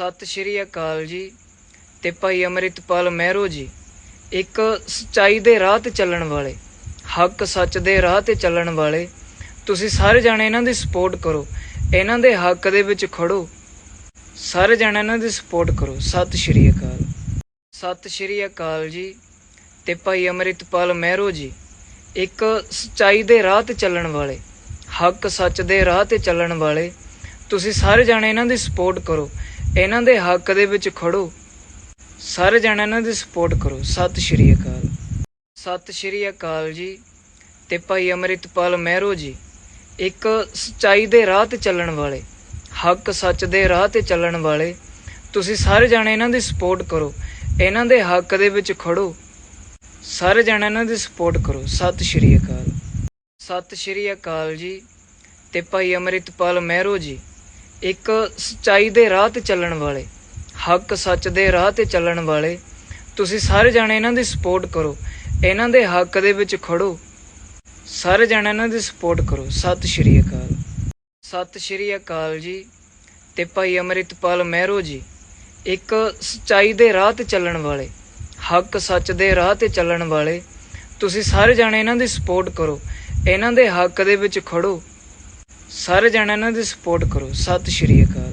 ਸਤਿ ਸ਼੍ਰੀ ਅਕਾਲ ਜੀ ਤੇ ਭਾਈ ਅਮਰਿਤਪਾਲ ਮਹਿਰੋ ਜੀ, ਇੱਕ ਸਚਾਈ ਦੇ ਰਾਹ ਤੇ ਚੱਲਣ ਵਾਲੇ, ਹੱਕ ਸੱਚ ਦੇ ਰਾਹ ਤੇ ਚੱਲਣ ਵਾਲੇ, ਤੁਸੀਂ ਸਾਰੇ ਜਾਣੇ ਇਹਨਾਂ ਦੀ ਸਪੋਰਟ ਕਰੋ, ਇਹਨਾਂ ਦੇ ਹੱਕ ਦੇ ਵਿੱਚ ਖੜੋ, ਸਾਰੇ ਜਾਣੇ ਇਹਨਾਂ ਦੀ ਸਪੋਰਟ ਕਰੋ, ਸਤਿ ਸ਼੍ਰੀ ਅਕਾਲ। ਸਤਿ ਸ਼੍ਰੀ ਅਕਾਲ ਜੀ ਤੇ ਭਾਈ ਅਮਰਿਤਪਾਲ ਮਹਿਰੋ ਜੀ, ਇੱਕ ਸਚਾਈ ਦੇ ਰਾਹ ਤੇ ਚੱਲਣ ਵਾਲੇ, ਹੱਕ ਸੱਚ ਦੇ ਰਾਹ ਤੇ ਚੱਲਣ ਵਾਲੇ, ਤੁਸੀਂ ਸਾਰੇ ਜਾਣੇ ਇਹਨਾਂ ਦੀ ਸਪੋਰਟ ਕਰੋ ਇਹਨਾਂ ਦੇ ਹੱਕ ਦੇ ਵਿੱਚ ਖੜੋ। ਸਾਰੇ ਜਾਣੇ ਇਹਨਾਂ ਦੀ ਸਪੋਰਟ ਕਰੋ। ਸਤਿ ਸ਼੍ਰੀ ਅਕਾਲ। ਸਤਿ ਸ਼੍ਰੀ ਅਕਾਲ ਜੀ ਤੇ ਭਾਈ ਅਮਰਿਤਪਾਲ ਮਹਿਰੋ ਜੀ, ਇੱਕ ਸਚਾਈ ਦੇ ਰਾਹ ਤੇ ਚੱਲਣ ਵਾਲੇ, ਹੱਕ ਸੱਚ ਦੇ ਰਾਹ ਤੇ ਚੱਲਣ ਵਾਲੇ, ਤੁਸੀਂ ਸਾਰੇ ਜਾਣੇ ਇਹਨਾਂ ਦੀ ਸਪੋਰਟ ਕਰੋ। ਇਹਨਾਂ ਦੇ ਹੱਕ ਦੇ ਵਿੱਚ ਖੜੋ। ਸਾਰੇ ਜਾਣੇ ਇਹਨਾਂ ਦੀ ਸਪੋਰਟ ਕਰੋ। ਸਤਿ ਸ਼੍ਰੀ ਅਕਾਲ। ਸਤਿ ਸ਼੍ਰੀ ਅਕਾਲ ਜੀ ਤੇ ਭਾਈ ਅਮਰਿਤਪਾਲ ਮਹਿਰੋ ਜੀ ਇੱਕ ਸਚਾਈ ਦੇ ਰਾਹ ਤੇ ਚੱਲਣ ਵਾਲੇ, ਹੱਕ ਸੱਚ ਦੇ ਰਾਹ ਤੇ ਚੱਲਣ ਵਾਲੇ, ਤੁਸੀਂ ਸਾਰੇ ਜਾਣੇ ਇਹਨਾਂ ਦੀ ਸਪੋਰਟ ਕਰੋ, ਇਹਨਾਂ ਦੇ ਹੱਕ ਦੇ ਵਿੱਚ ਖੜੋ, ਸਾਰੇ ਜਾਣੇ ਇਹਨਾਂ ਦੀ ਸਪੋਰਟ ਕਰੋ। ਸਤਿ ਸ਼੍ਰੀ ਅਕਾਲ। ਸਤਿ ਸ਼੍ਰੀ ਅਕਾਲ ਜੀ ਤੇ ਭਾਈ ਅਮਰਿਤਪਾਲ ਮਹਿਰੋ ਜੀ, ਇੱਕ ਸਚਾਈ ਦੇ ਰਾਹ ਤੇ ਚੱਲਣ ਵਾਲੇ, ਹੱਕ ਸੱਚ ਦੇ ਰਾਹ ਤੇ ਚੱਲਣ ਵਾਲੇ, ਤੁਸੀਂ ਸਾਰੇ ਜਾਣੇ ਇਹਨਾਂ ਦੀ ਸਪੋਰਟ ਕਰੋ, ਇਹਨਾਂ ਦੇ ਹੱਕ ਦੇ ਵਿੱਚ ਖੜੋ। ਸਾਰੇ ਜਾਣੇ ਇਹਨਾਂ ਦੀ ਸਪੋਰਟ ਕਰੋ। ਸਤਿ ਸ਼੍ਰੀ ਅਕਾਲ।